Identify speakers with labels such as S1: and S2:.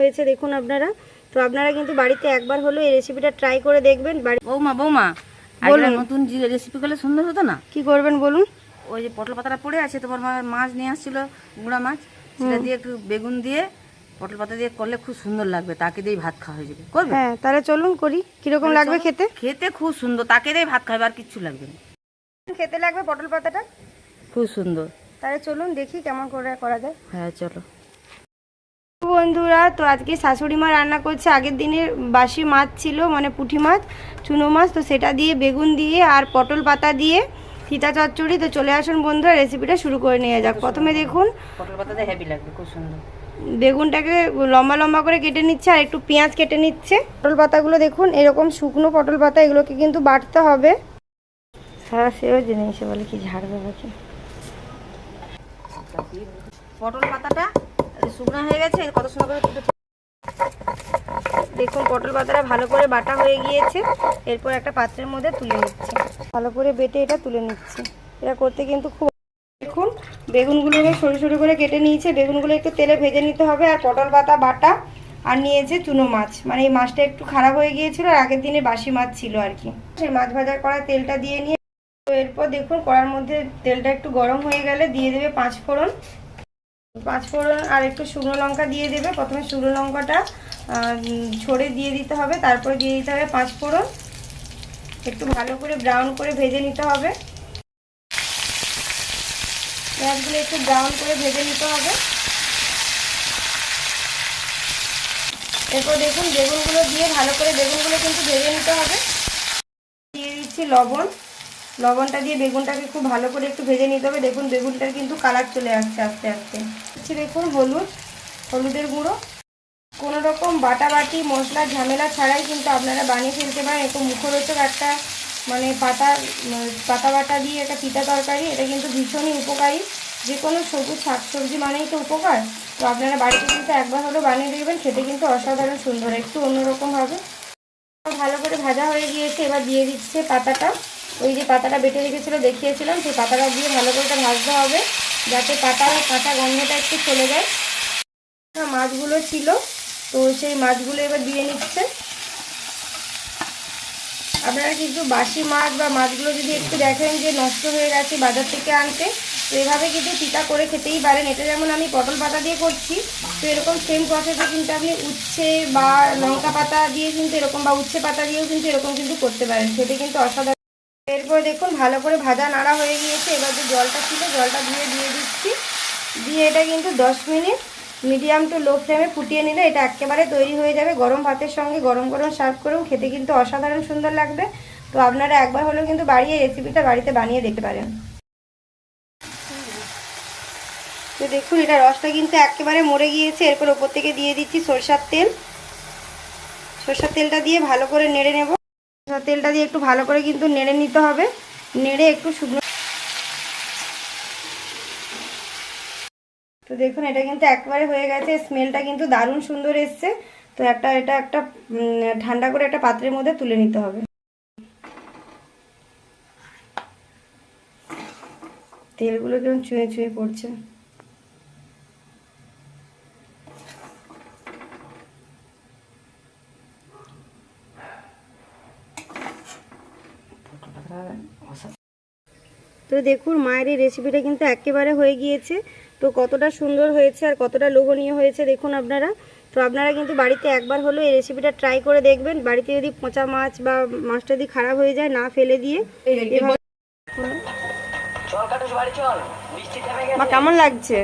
S1: হয়েছে দেখুন আপনারা। তো আপনারা কিন্তু বাড়িতে একবার হলেও এই রেসিপিটা ট্রাই করে দেখবেন।
S2: বৌমা বৌমা
S1: বলুন।
S2: নতুন রেসিপি করলে সুন্দর হতো না?
S1: কি করবেন বলুন?
S2: ওই যে পটল পাতাটা পড়ে আছে তোমার মা মাছ নিয়ে আসছিল গুঁড়া মাছ। সেটা দিয়ে একটু বেগুন দিয়ে পটল পাতা দিয়ে করলে খুব সুন্দর লাগবে তাকে দিয়ে ভাত খাওয়া হয়ে যাবে। করবে?
S1: হ্যাঁ তাহলে চলুন করি। কীরকম লাগবে খেতে?
S2: খেতে খুব সুন্দর তাকে দিয়ে ভাত খাবে আর কিচ্ছু লাগবে না।
S1: খেতে লাগবে পটল পাতাটা?
S2: খুব সুন্দর।
S1: তাহলে চলুন দেখি কেমন করে করা যায়।
S2: হ্যাঁ চলো।
S1: বন্ধুরা তো আজকে শাশুড়ি মা রান্না করছে। আগের দিনের বাসি মাছ ছিল মানে পুঁটি মাছ চুনো মাছ তো সেটা দিয়ে বেগুন দিয়ে আর পটল পাতা দিয়ে সীতা চচ্চড়ি। তো চলে আসুন বন্ধুরা রেসিপিটা শুরু করে নিয়ে যাক। প্রথমে দেখুন।
S2: পটল পাতা দিয়ে হেভি লাগবে খুব সুন্দর।
S1: বেগুনটাকে লম্বা লম্বা করে কেটে নিচ্ছে আর একটু পেঁয়াজ কেটে নিচ্ছে। পটল পাতাগুলো দেখুন এরকম শুকনো পটল পাতা এগুলোকে কিন্তু বাটতে হবে। সারা সেও জেনে এসে বলে কি ঝাড়বে
S2: পটল পাতাটা শুকনো হয়ে গেছে, কত সুন্দর করে
S1: দেখুন, পটল পাতাটা ভালো করে বাটা হয়ে গিয়েছে, এরপর একটা পাত্রের মধ্যে তুলে নিচ্ছে। ভালো করে বেটে এটা তুলে নিচ্ছে। এটা করতে কিন্তু খুব দেখুন, বেগুনগুলোকে সরু সরু করে কেটে নিয়েছে। বেগুনগুলো একটু তেলে ভেজে নিতে হবে, আর পটল পাতা, বাটা, আর নিয়েছে চুনো মাছ। মানে এই মাছটা একটু খারাপ হয়ে গিয়েছিল, আর আগের দিনে বাসি মাছ ছিল আর কি। সেই মাছ ভাজার কড়ায় তেলটা দিয়ে নিয়ে, তো এরপর দেখুন, কড়ার মধ্যে তেলটা একটু গরম হয়ে গেলে দিয়ে দেবে পাঁচ ফোড়ন পাঁচ ফোড়ন আর একটু শুকনো লঙ্কা দিয়ে দেবে। প্রথমে শুকনো লঙ্কাটা ছড়ে দিয়ে দিতে হবে, তারপরে দিয়ে দিতে হবে পাঁচ ফোড়ন। একটু ভালো করে ব্রাউন করে ভেজে নিতে হবে। পেঁয়াজগুলো একটু ব্রাউন করে ভেজে নিতে হবে। এরপর দেখুন, বেগুনগুলো দিয়ে ভালো করে, বেগুনগুলো কিন্তু ভেজে নিতে হবে। দিয়ে দিচ্ছি লবণ। লবণটা দিয়ে বেগুনটাকে খুব ভালো করে একটু ভেজে নিতে হবে। দেখুন, বেগুনটার কিন্তু কালার চলে আসছে আস্তে আস্তে। দিচ্ছি দেখুন হলুদ, হলুদের গুঁড়ো। কোনো রকম বাটাবাটি মশলা, ঝামেলা ছাড়াই কিন্তু আপনারা বানিয়ে ফেলতে পারেন। একটু মুখরোচক একটা মানে পাতা পাতা বাটা দিয়ে একটা পিতা তরকারি, এটা কিন্তু ভীষণই উপকারী। যে কোনো সবুজ শাকসবজি মানেই তো উপকার। তো আপনারা বাড়িতে কিন্তু একবার হলেও বানিয়ে দেখবেন, খেতে কিন্তু অসাধারণ সুন্দর। একটু অন্যরকম হবে। ভালো করে ভাজা হয়ে গিয়েছে, এবার দিয়ে দিচ্ছে পাতাটা। ওই যে পাতাটা বেটে রেখেছিল, দেখিয়েছিলাম, সেই পাতাটা দিয়ে ভালো করে ভাজতে হবে, যাতে পাতা কাঁচা গন্ধটা একটু চলে যায়। মাছগুলো ছিল, তো সেই মাছগুলো এবার দিয়ে নিচ্ছে। আপনারা কিন্তু বাসি মাছ বা মাছগুলো যদি একটু দেখেন যে নষ্ট হয়ে গেছে বাজার থেকে আনতে, তো এভাবে কিন্তু তিতা করে খেতেই পারেন। এটা যেমন আমি পটল পাতা দিয়ে করছি, তো এরকম সেম প্রসেসে কিন্তু আপনি উচ্ছে বা লঙ্কা পাতা দিয়ে কিন্তু এরকম, বা উচ্ছে পাতা দিয়েও কিন্তু এরকম কিন্তু করতে পারেন। খেতে কিন্তু অসাধারণ এরপর দেখুন ভালো করে ভাজা নাড়া হয়ে গিয়েছে। এবার যে জলটা ছিল, জলটা দিয়ে দিয়ে দিচ্ছি। দিয়ে এটা কিন্তু দশ মিনিট মিডিয়াম টু লো ফ্লেমে ফুটিয়ে নিলে এটা একেবারে তৈরি হয়ে যাবে। গরম ভাতের সঙ্গে গরম গরম সার্ভ করেও খেতে কিন্তু অসাধারণ সুন্দর লাগবে। তো আপনারা একবার হলেও কিন্তু বাড়িয়ে রেসিপিটা বাড়িতে বানিয়ে দেখতে পারেন। তো দেখুন, এটা রসটা কিন্তু একেবারে মরে গিয়েছে। এরপর ওপর থেকে দিয়ে দিচ্ছি সরষার তেল। সরষার তেলটা দিয়ে ভালো করে নেড়ে নেব। তেলটা দিয়ে একটু ভালো করে কিন্তু নেড়ে নিতে হবে। নেড়ে একটু শুকনো তো দেখুন, এটা কিন্তু একবারে হয়ে গেছে। স্মেলটা কিন্তু দারুণ সুন্দর এসছে। তো একটা, এটা একটা ঠান্ডা করে একটা পাত্রের মধ্যে তুলে নিতে হবে। তেলগুলো কেমন চুয়ে চুয়ে পড়ছে। তো দেখুন মায়ের এই রেসিপিটা কিন্তু একেবারে হয়ে গিয়েছে। তো কতটা সুন্দর হয়েছে আর কতটা লোভনীয় হয়েছে দেখুন আপনারা। তো আপনারা কিন্তু বাড়িতে একবার হলেও এই রেসিপিটা ট্রাই করে দেখবেন। বাড়িতে যদি পচা মাছ বা মাছটা যদি খারাপ হয়ে যায় না ফেলে দিয়ে কেমন লাগছে?